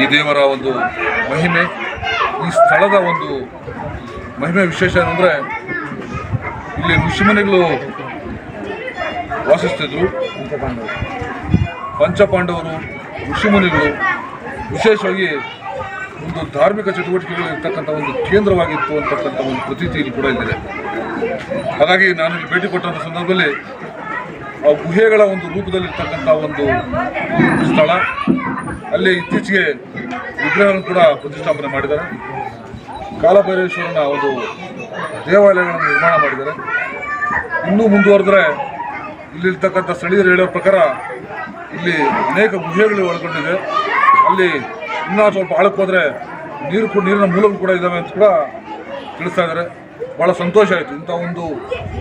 ಈ ದೇವರ ಒಂದು ಮಹಿಮೆ, ಈ ಸ್ಥಳದ ಒಂದು ಮಹಿಮೆ ವಿಶೇಷ ಏನಂದರೆ, ಇಲ್ಲಿ ಋಷಿಮುನಿಗಳು ವಾಸಿಸ್ತಿದ್ರು. ಪಂಚಪಾಂಡವರು ಋಷಿಮುನಿಗಳು ವಿಶೇಷವಾಗಿ ಒಂದು ಧಾರ್ಮಿಕ ಚಟುವಟಿಕೆಗಳು ಇರ್ತಕ್ಕಂಥ ಒಂದು ಕೇಂದ್ರವಾಗಿತ್ತು ಅಂತಕ್ಕಂಥ ಒಂದು ಪ್ರತೀತಿ ಇಲ್ಲಿ ಕೂಡ ಇಲ್ಲಿದೆ. ಹಾಗಾಗಿ ನಾನು ಇಲ್ಲಿ ಭೇಟಿ ಕೊಟ್ಟಂಥ ಸಂದರ್ಭದಲ್ಲಿ ಆ ಗುಹೆಗಳ ಒಂದು ರೂಪದಲ್ಲಿರ್ತಕ್ಕಂಥ ಒಂದು ಸ್ಥಳ, ಅಲ್ಲಿ ಇತ್ತೀಚೆಗೆ ವಿಗ್ರಹಗಳನ್ನು ಕೂಡ ಪ್ರತಿಷ್ಠಾಪನೆ ಮಾಡಿದ್ದಾರೆ. ಕಾಲಭೈರೇಶ್ವರನ ಒಂದು ದೇವಾಲಯಗಳನ್ನು ನಿರ್ಮಾಣ ಮಾಡಿದ್ದಾರೆ. ಇನ್ನೂ ಮುಂದುವರೆದ್ರೆ ಇಲ್ಲಿರ್ತಕ್ಕಂಥ ಸ್ಥಳೀಯರು ಹೇಳೋ ಪ್ರಕಾರ ಇಲ್ಲಿ ಅನೇಕ ಗುಹೆಗಳು ಒಳಗೊಂಡಿದೆ. ಅಲ್ಲಿ ಇನ್ನೂ ಸ್ವಲ್ಪ ಆಳಕ್ಕೆ ಹೋದರೆ ನೀರು ಕೂಡ ನೀರಿನ ಮೂಲಗಳು ಕೂಡ ಇದ್ದಾವೆ ಅಂತ ಕೂಡ ತಿಳಿಸ್ತಾ ಇದ್ದಾರೆ ಭಾಳ ಸಂತೋಷ ಆಯಿತು. ಇಂಥ ಒಂದು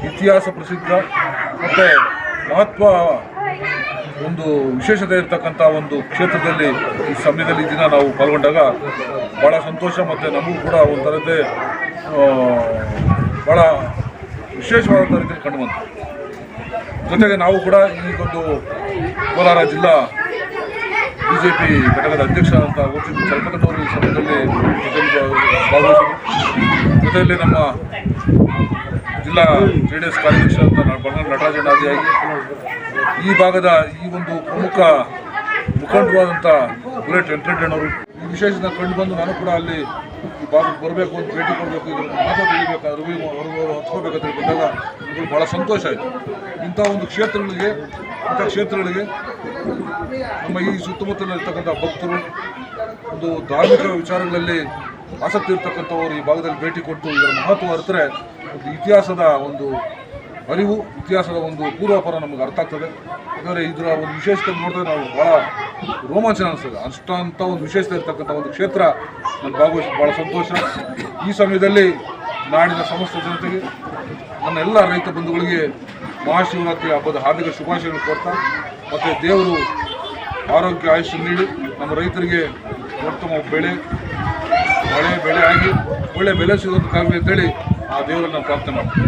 ಇತಿಹಾಸ ಪ್ರಸಿದ್ಧ ಮತ್ತು ಮಹತ್ವ ಒಂದು ವಿಶೇಷತೆ ಇರತಕ್ಕಂಥ ಒಂದು ಕ್ಷೇತ್ರದಲ್ಲಿ ಈ ಸಮಯದಲ್ಲಿ ದಿನ ನಾವು ಪಾಲ್ಗೊಂಡಾಗ ಭಾಳ ಸಂತೋಷ ಮತ್ತು ನಮಗೂ ಕೂಡ ಒಂಥರದ್ದೇ ಭಾಳ ವಿಶೇಷವಾದಂಥ ರೀತಿಯಲ್ಲಿ ಕಂಡುಬಂತು ಜೊತೆಗೆ ನಾವು ಕೂಡ ಈ ಒಂದು ಕೋಲಾರ ಜಿಲ್ಲಾ ಬಿ ಜೆ ಪಿ ಘಟಕದ ಅಧ್ಯಕ್ಷ ಅಂತ ಹೋಗ್ತಿದ್ದು ಚಲಪತನವರು ಈ ಸಮಯದಲ್ಲಿ ಜೊತೆಯಲ್ಲಿ ಜೊತೆಯಲ್ಲಿ ನಮ್ಮ ಜಿಲ್ಲಾ ಜೆ ಡಿ ಎಸ್ ಕಾರ್ಯಾಧ್ಯಕ್ಷ ಅಂತ ನಟರಾಜಣ್ಣಾದಿಯಾಗಿ ಈ ಭಾಗದ ಈ ಒಂದು ಪ್ರಮುಖ ಮುಖಂಡರಾದಂಥ ಬುಲೆಟ್ ಅವರು ಈ ವಿಶೇಷನ ಕಂಡು ಬಂದು ನಾನು ಕೂಡ ಅಲ್ಲಿ ಈ ಭಾಗಕ್ಕೆ ಬರಬೇಕು ಅಂತ ಭೇಟಿ ಕೊಡಬೇಕು ಇದ್ರ ಮಾತು ತಿಳಿಬೇಕಾದ್ರೆ, ಅವರು ಹತ್ಕೋಬೇಕಂತ ಬಂದಾಗ ನಮಗೆ ಭಾಳ ಸಂತೋಷ ಆಯಿತು. ಇಂಥ ಒಂದು ಕ್ಷೇತ್ರಗಳಿಗೆ ಇಂಥ ಕ್ಷೇತ್ರಗಳಿಗೆ ನಮ್ಮ ಈ ಸುತ್ತಮುತ್ತಲಿರ್ತಕ್ಕಂಥ ಭಕ್ತರು, ಒಂದು ಧಾರ್ಮಿಕ ವಿಚಾರಗಳಲ್ಲಿ ಆಸಕ್ತಿ ಇರ್ತಕ್ಕಂಥವರು ಈ ಭಾಗದಲ್ಲಿ ಭೇಟಿ ಕೊಟ್ಟು ಇದರ ಮಹತ್ವ ಅರಿತರೆ ಒಂದು ಇತಿಹಾಸದ ಒಂದು ಅರಿವು, ಇತಿಹಾಸದ ಒಂದು ಪೂರ್ವಾಪರ ನಮಗೆ ಅರ್ಥ ಆಗ್ತದೆ. ಯಾಕಂದರೆ ಇದರ ಒಂದು ವಿಶೇಷತೆ ನೋಡಿದ್ರೆ ನಾವು ಭಾಳ ರೋಮಾಂಚನ ಅನಿಸ್ತದೆ. ಅಷ್ಟಂಥ ಒಂದು ವಿಶೇಷತೆ ಇರ್ತಕ್ಕಂಥ ಒಂದು ಕ್ಷೇತ್ರ ನನಗೆ ಭಾಗವಹಿಸಿ ಭಾಳ ಸಂತೋಷ. ಈ ಸಮಯದಲ್ಲಿ ನಾಡಿನ ಸಮಸ್ತ ಜನತೆಗೆ, ನನ್ನ ಎಲ್ಲ ರೈತ ಬಂಧುಗಳಿಗೆ ಮಹಾಶಿವರಾತ್ರಿ ಹಬ್ಬದ ಹಾರ್ದಿಕ ಶುಭಾಶಯಗಳು ಕೊಡ್ತಾ ಮತ್ತು ದೇವರು ಆರೋಗ್ಯ ಆಯುಷ್ಯ ನೀಡಿ, ನಮ್ಮ ರೈತರಿಗೆ ಉತ್ತಮ ಬೆಳೆ, ಮಳೆ ಬೆಳೆ ಆಗಿ, ಒಳ್ಳೆ ಬೆಲೆ ಸಿಗೋದಕ್ಕಾಗಲಿ ಅಂತೇಳಿ ಆ ದೇವರನ್ನು ಪ್ರಾರ್ಥನೆ ಮಾಡ್ತೀವಿ